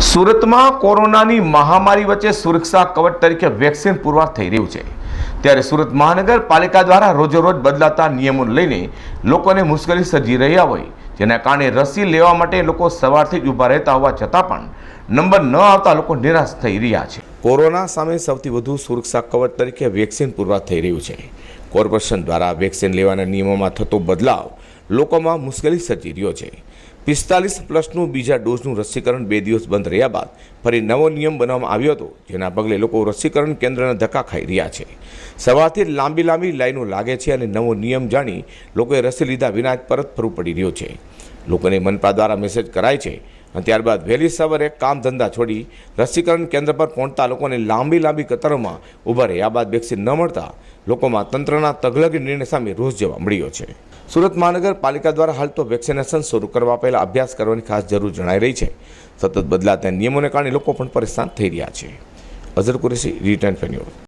સુરતમાં કોરોનાની મહામારી વચ્ચે સુરક્ષા કવચ તરીકે વેક્સિન પુરવાર થઈ રહ્યું છે. ત્યારે સુરત મહાનગરપાલિકા દ્વારા રોજેરોજ બદલાતા નિયમોને લઈને લોકોને મુશ્કેલી સર્જી રહ્યા હોય, જેના કારણે રસી લેવા માટે લોકો સવારથી જ ઊભા રહેતા હોવા છતાં પણ નંબર ન આવતા લોકો નિરાશ થઈ રહ્યા છે. કોરોના સામે સૌથી વધુ સુરક્ષા કવચ તરીકે વેક્સિન પુરવાર થઈ રહ્યું છે. કોર્પોરેશન દ્વારા વેક્સિન લેવાના નિયમોમાં થતો બદલાવ લોકોમાં મુશ્કેલી સર્જી રહ્યો છે. પિસ્તાલીસ પ્લસનું બીજા ડોઝનું રસીકરણ બે દિવસ બંધ રહ્યા બાદ ફરી નવો નિયમ બનાવવામાં આવ્યો હતો, જેના પગલે લોકો રસીકરણ કેન્દ્રના ધક્કા ખાઈ રહ્યા છે. સવારથી લાંબી લાંબી લાઈનો લાગે છે અને નવો નિયમ જાણી લોકોએ રસી લીધા વિના પરત ફરવું પડી રહ્યો છે. લોકોને મનપા દ્વારા મેસેજ કરાય છે અને ત્યારબાદ વહેલી સવારે કામ ધંધા છોડી રસીકરણ કેન્દ્ર પર પહોંચતા લોકોને લાંબી લાંબી કતારોમાં ઊભા રહ્યા. બાદ વેક્સિન ન મળતા લોકોમાં તંત્રના તગલગી નિર્ણય સામે રોષ જોવા મળ્યો છે. સુરત મહાનગરપાલિકા દ્વારા હાલ તો વેક્સિનેશન શરૂ કરવા પહેલાં અભ્યાસ કરવાની ખાસ જરૂર જણાઈ રહી છે. સતત બદલાતા નિયમોને કારણે લોકો પણ પરેશાન થઈ રહ્યા છે. અઝર કુરેશી, રિટર્ન ફેન્યુર